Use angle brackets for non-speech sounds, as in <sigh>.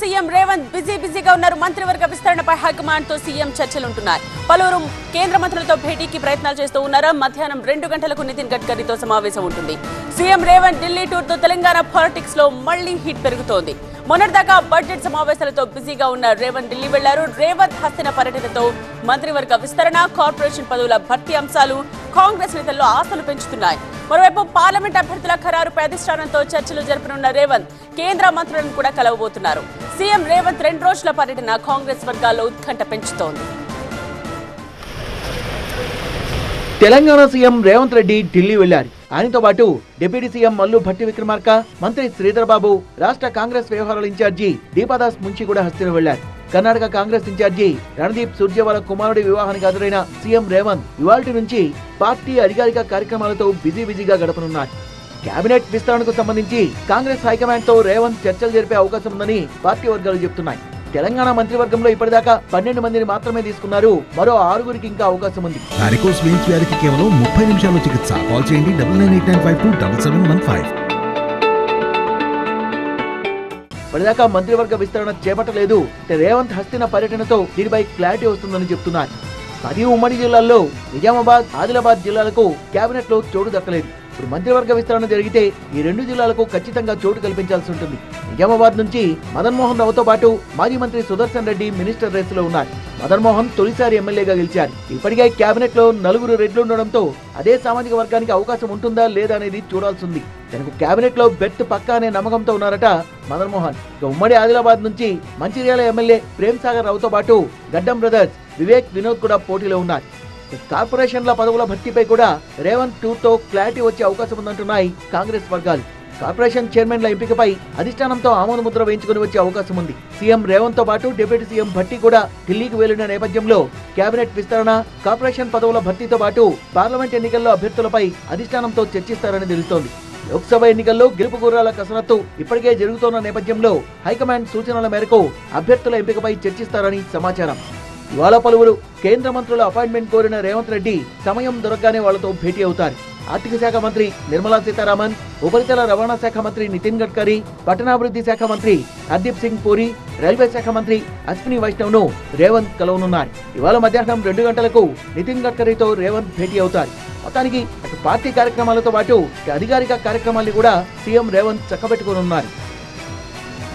CM Revanth busy బిజీగా ఉన్నారు. మంత్రివర్గ విస్తరణపై హైకమాండ్తో సీఎం చర్చలుంటున్నారు. పలువురు కేంద్ర మంత్రులతో భేటీకి ప్రయత్నాలు చేస్తూ ఉన్నారు? మధ్యాహ్నం రెండు గంటలకు నితిన్ గడ్కరీతో సమావేశం ఉంటుంది. సీఎం రేవంత్ ఢిల్లీ టూర్తో తెలంగాణ పాలిటిక్స్లో మళ్ళీ హిట్ పెరుగుతోంది. మొన్నటిదాకా బడ్జెట్ సమావేశాలతో బిజీగా ఉన్న రేవంత్ ఢిల్లీ వెళ్ళారు. రేవంత్ హస్తిన పర్యటనతో మంత్రివర్గ విస్తరణ కార్పొరేషన్ పదవుల భర్తీ అంశాలు కాంగ్రెస్ నేతల్లో ఆశలు పెంచుతున్నాయి. మరోవైపు పార్లమెంట్ అభ్యర్థుల ఖరారుపై అధిష్టానంతో చర్చలు జరపనున్న రేవంత్ కేంద్ర మంత్రులను కూడా కలవబోతున్నారు. సీఎం రేవంత్ రెండు రోజుల పర్యటన కాంగ్రెస్ వర్గాల్లో ఉత్కంఠ పెంచుతోంది. తెలంగాణ సీఎం రేవంత్ రెడ్డి ఢిల్లీ వెళ్ళారు ఆయనతో పాటు డిప్యూటీ సీఎం మల్లు భట్టి విక్రమార్క మంత్రి శ్రీధరబాబు రాష్ట్ర కాంగ్రెస్ వ్యవహారాల ఇన్ఛార్జి దీపాదాస్ ముంచి కూడా హస్తిన వెళ్ళారు కర్ణాటక కాంగ్రెస్ ఇన్ఛార్జి రణదీప్ సుర్జేవాల కుమారుడి వివాహానికి హాజరైన సీఎం రేవంత్ ఇవాల్టి నుంచి పార్టీ అధికారిక కార్యక్రమాలతో బిజీ బిజీగా గడపనున్నారు. కేబినెట్ విస్తరణకు సంబంధించి కాంగ్రెస్ హైకమాండ్తో రేవంత్ చర్చలు జరిపే అవకాశం ఉందని పార్టీ వర్గాలు చెబుతున్నాయి తెలంగాణ మంత్రివర్గంలో ఇప్పటిదాకా పన్నెండు మందిని మాత్రమే తీసుకున్నారు. మరో ఆరుగురికి ఇంకా అవకాశం ఉంది. వారికోస్ వెయిన్స్ వ్యాధికి కేవలం ముప్పై నిమిషాల్లో చికిత్స. కాల్ చేయండి double nine eight nine five two double seven one five. ఇప్పటిదాకా మంత్రివర్గ విస్తరణ చేపట్టలేదు. రేవంత్ హస్తిన పర్యటనతో దీనిపై క్లారిటీ వస్తుందని చెప్తున్నారు. పది ఉమ్మడి జిల్లాల్లో నిజామాబాద్ ఆదిలాబాద్ జిల్లాలకు కేబినెట్లో చోటు దక్కలేదు. ఇప్పుడు మంత్రివర్గ విస్తరణ జరిగితే ఈ రెండు జిల్లాలకు ఖచ్చితంగా చోటు కల్పించాల్సి ఉంటుంది. నిజామాబాద్ నుంచి మదన్మోహన్ రావుతో పాటు మాజీ మంత్రి సుదర్శన్ రెడ్డి మినిస్టర్ రేసులో ఉన్నారు. మదన్మోహన్ తొలిసారి ఎమ్మెల్యేగా గెలిచారు. ఇప్పటికే కేబినెట్లో నలుగురు రెడ్లు ఉండడంతో అదే సామాజిక వర్గానికి అవకాశం ఉంటుందా లేదా అనేది చూడాల్సింది తనకు కేబినెట్లో బెర్త్ పక్కా అనే నమ్మకంతో ఉన్నారట మదన్మోహన్. ఇక ఉమ్మడి ఆదిలాబాద్ నుంచి మంచిర్యాల ఎమ్మెల్యే ప్రేమ్ సాగర్ రావుతో పాటు గడ్డం బ్రదర్స్ వివేక్ వినోద్ కూడా పోటీలో ఉన్నారు. <laughs> కార్పొరేషన్ల పదవుల భర్తీపై కూడా రేవంత్ టూతో క్లారిటీ వచ్చే అవకాశం ఉందంటున్నాయి కాంగ్రెస్ వర్గాలు. కార్పొరేషన్ చైర్మన్ల ఎంపికపై అధిష్టానంతో ఆమోద ముద్ర వేయించుకుని వచ్చే అవకాశం ఉంది. సీఎం రేవంత్తో పాటు డిప్యూటీ సీఎం భట్టి కూడా ఢిల్లీకి వెళ్ళిన నేపథ్యంలో కేబినెట్ విస్తరణ కార్పొరేషన్ పదవుల భర్తీతో పాటు పార్లమెంట్ ఎన్నికల్లో అభ్యర్థులపై అధిష్టానంతో చర్చిస్తారని తెలుస్తోంది. లోక్సభ ఎన్నికల్లో గెలుపు గుర్రాల కసరత్తు ఇప్పటికే జరుగుతున్న నేపథ్యంలో హైకమాండ్ సూచనల మేరకు అభ్యర్థుల ఎంపికపై చర్చిస్తారని సమాచారం. ఇవాళ పలువురు కేంద్ర మంత్రుల అపాయింట్మెంట్ కోరిన రేవంత్ రెడ్డి సమయం దొరకగానే వాళ్ళతో భేటీ అవుతారు. ఆర్థిక శాఖ మంత్రి నిర్మలా సీతారామన్ ఉపరితల రవాణా శాఖ మంత్రి నితిన్ గడ్కరీ పట్టణాభివృద్ధి శాఖ మంత్రి హర్దీప్ సింగ్ పూరి రైల్వే శాఖ మంత్రి అశ్విని వైష్ణవ్ను రేవంత్ కలవనున్నారు. ఇవాళ మధ్యాహ్నం రెండు గంటలకు నితిన్ గడ్కరీతో రేవంత్ భేటీ అవుతారు. మొత్తానికి అటు పార్టీ కార్యక్రమాలతో పాటు అధికారిక కార్యక్రమాల్ని కూడా సీఎం రేవంత్ చక్కబెట్టుకోనున్నారు.